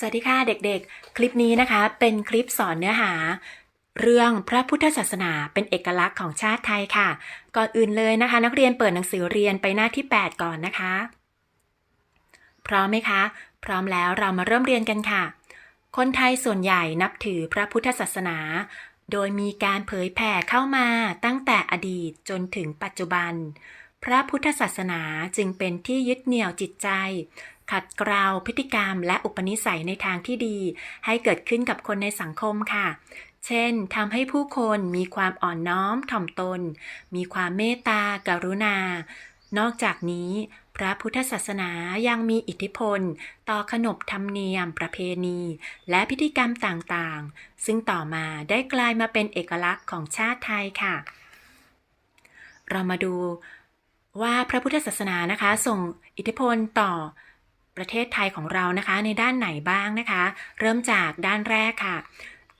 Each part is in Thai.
สวัสดีค่ะเด็กๆ คลิปนี้นะคะเป็นคลิปสอนเนื้อหา เรื่องพระพุทธศาสนาเป็นเอกลักษณ์ของชาติไทยค่ะ ก่อนอื่นเลยนะคะ นักเรียนเปิดหนังสือเรียนไปหน้าที่ 8 ก่อนนะคะ พร้อมไหมคะ พร้อมแล้วเรามาเริ่มเรียนกันค่ะ คนไทยส่วนใหญ่นับถือพระพุทธศาสนา โดยมีการเผยแผ่เข้ามาตั้งแต่อดีตจนถึงปัจจุบัน พระพุทธศาสนาจึงเป็นที่ยึดเหนี่ยวจิตใจ ขัดเกลาพฤติกรรมและอุปนิสัยในทางที่ดี ให้เกิดขึ้นกับคนในสังคมค่ะ เช่นทำให้ผู้คนมีความอ่อนน้อมถ่อมตน มีความเมตตากรุณา นอกจากนี้พระพุทธศาสนายังมีอิทธิพล ต่อขนบธรรมเนียมประเพณี และพิธีกรรมต่างๆ ซึ่งต่อมาได้กลายมาเป็นเอกลักษณ์ของชาติไทยค่ะ เรามาดู ว่าพระพุทธศาสนานะคะ ส่งอิทธิพลต่อประเทศไทยของเรานะคะ ในด้านไหนบ้างนะคะ เริ่มจากด้านแรกค่ะ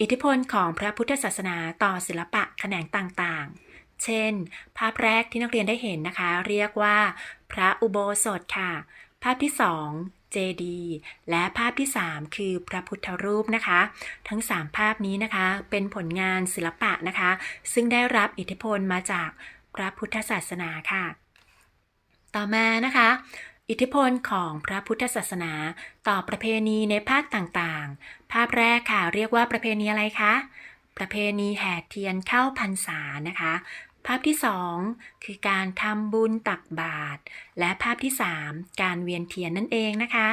อิทธิพลของพระพุทธศาสนาต่อศิลปะแขนงต่างๆ เช่น ภาพแรกที่นักเรียนได้เห็นนะคะ เรียกว่า พระอุโบสถค่ะ ภาพที่สองเจดีและภาพที่ 3 คือพระพุทธรูปนะคะ ทั้ง 3 ภาพนี้นะคะ เป็นผลงานศิลปะนะคะ ซึ่งได้รับอิทธิพลมาจากพระพุทธศาสนาค่ะ ต่อมานะคะ อิทธิพลของพระพุทธศาสนาต่อประเพณีในภาคต่างๆ ภาพแรกค่ะ เรียกว่าประเพณีอะไรคะ ประเพณีแห่เทียนเข้าพรรษานะคะ ภาพที่ 2 คือการทำบุญตักบาตรและภาพที่ 3 การเวียนเทียนนั่นเองนะคะ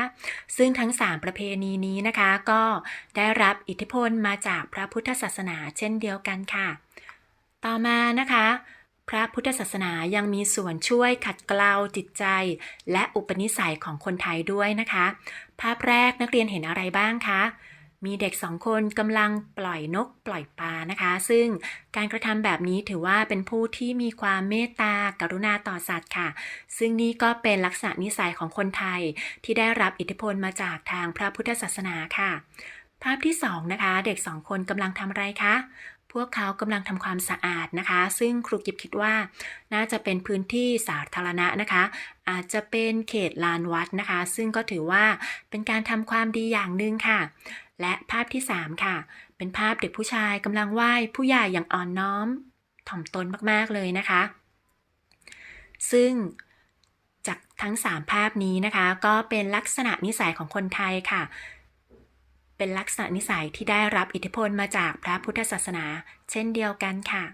ซึ่งทั้ง 3 ประเพณีนี้นะคะ ก็ได้รับอิทธิพลมาจากพระพุทธศาสนาเช่นเดียวกันค่ะ ต่อมานะคะ พระพุทธศาสนายังมีส่วนช่วยขัดเกลาจิตใจ และอุปนิสัยของคนไทยด้วยนะคะ ภาพแรกนักเรียนเห็นอะไรบ้างคะ มีเด็กสองคนกำลังปล่อยนกปล่อยปลานะคะ ซึ่งการกระทำแบบนี้ถือว่าเป็นผู้ที่มีความเมตตากรุณาต่อสัตว์ค่ะ ซึ่งนี่ก็เป็นลักษณะนิสัยของคนไทยที่ได้รับอิทธิพลมาจากทางพระพุทธศาสนาค่ะ ภาพที่สองนะคะ เด็กสองคนกำลังทำอะไรคะ พวกเขากำลังทำความสะอาดนะคะ ซึ่งครูกิบคิดว่า น่าจะเป็นพื้นที่สาธารณะนะคะ อาจจะเป็นเขตลานวัดนะคะ ซึ่งก็ถือว่าเป็นการทำความดีอย่างหนึ่งค่ะ และภาพที่ 3 ค่ะ เป็นภาพเด็กผู้ชายกำลังไหว้ผู้ใหญ่อย่างอ่อนน้อม ถ่อมตนมากๆเลยนะคะ ซึ่งจากทั้ง 3 ภาพนี้นะคะ ก็เป็นลักษณะนิสัยของคนไทยค่ะ เป็นลักษณะนิสัยที่ได้รับอิทธิพลมาจากพระพุทธศาสนา เช่นเดียวกันค่ะ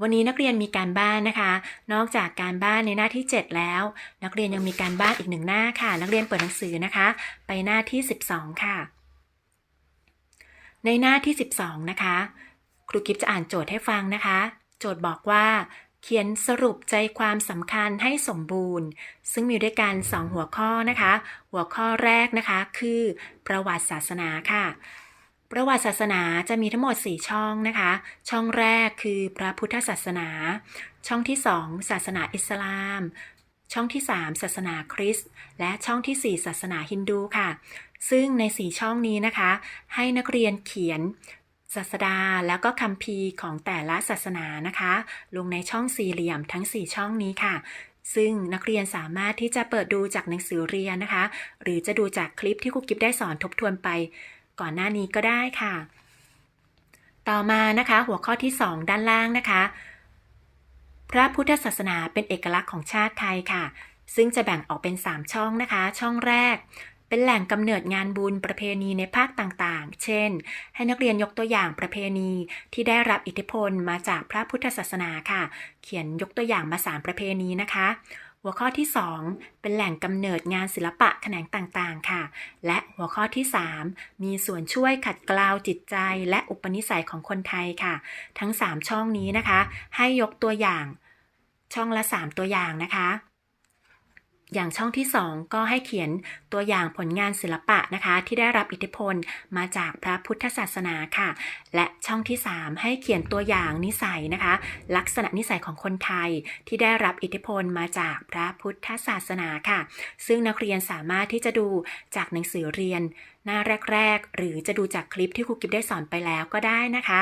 วันนี้นักเรียนมีการบ้านนะคะ นอกจากการบ้านในหน้าที่ 7 แล้ว นักเรียนยังมีการบ้านอีกหนึ่งหน้าค่ะ นักเรียนเปิดหนังสือนะคะ ไปหน้าที่ 12 ค่ะ ในหน้าที่ 12 นะคะ ครูกิฟจะอ่านโจทย์ให้ฟังนะคะ โจทย์บอกว่า เขียนสรุปใจความสำคัญให้สมบูรณ์ ซึ่งมีด้วยกัน2หัวข้อนะคะ หัวข้อแรกนะคะคือประวัติศาสนาค่ะ ประวัติศาสนาจะมีทั้งหมด 4 ช่องนะคะ ช่องแรกคือพระพุทธศาสนา ช่องที่ 2 ศาสนาอิสลาม ช่องที่ 3 ศาสนาคริสต์และช่องทีสี่4 ศาสนาฮินดูค่ะ ซึ่งใน 4 ช่องนี้นะคะ ให้นักเรียนเขียน ศาสดาแล้วก็คัมภีร์ของแต่ละศาสนานะคะ ลงในช่องสี่เหลี่ยมทั้ง 4 ช่องนี้ค่ะ ซึ่งนักเรียนสามารถที่จะเปิดดูจากหนังสือเรียนนะคะ หรือจะดูจากคลิปที่ครูกิฟได้สอนทบทวนไป ก่อนหน้านี้ก็ได้ค่ะ ต่อมานะคะหัวข้อที่ 2 ด้านล่างนะคะ พระพุทธศาสนาเป็นเอกลักษณ์ของชาติไทยค่ะซึ่งจะแบ่งออกเป็น 3 ช่องนะคะ ช่องแรก เป็นแหล่งกำเนิดงานบุญประเพณีในภาคต่างๆ เช่น ให้นักเรียนยกตัวอย่างประเพณีที่ได้รับอิทธิพลมาจากพระพุทธศาสนาค่ะ เขียนยกตัวอย่างมา3ประเพณีนะคะ หัวข้อที่ 2 เป็นแหล่งกำเนิดงานศิลปะแขนงต่างๆ ค่ะ และหัวข้อที่ 3 มีส่วนช่วยขัดเกลาจิตใจ และอุปนิสัยของคนไทยค่ะ ทั้ง 3 ช่องนี้นะคะ ให้ยกตัวอย่างช่องละ 3 ตัวอย่างนะคะ อย่างช่องที่ 2 ก็ให้เขียนตัวอย่างผลงานศิลปะนะคะ ที่ได้รับอิทธิพลมาจากพระพุทธศาสนาค่ะ และช่องที่ 3 ให้เขียนตัวอย่างนิสัยนะคะ ลักษณะนิสัยของคนไทยที่ได้รับอิทธิพลมาจากพระพุทธศาสนาค่ะ ซึ่งนักเรียนสามารถที่จะดูจากหนังสือเรียน หน้าแรก ๆ หรือจะดูจากคลิปที่ครูกิฟได้สอนไปแล้วก็ได้นะคะ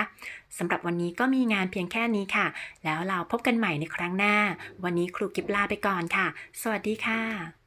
สำหรับวันนี้ก็มีงานเพียงแค่นี้ค่ะ แล้วเราพบกันใหม่ในครั้งหน้า วันนี้ครูกิฟลาไปก่อนค่ะ สวัสดีค่ะค่ะ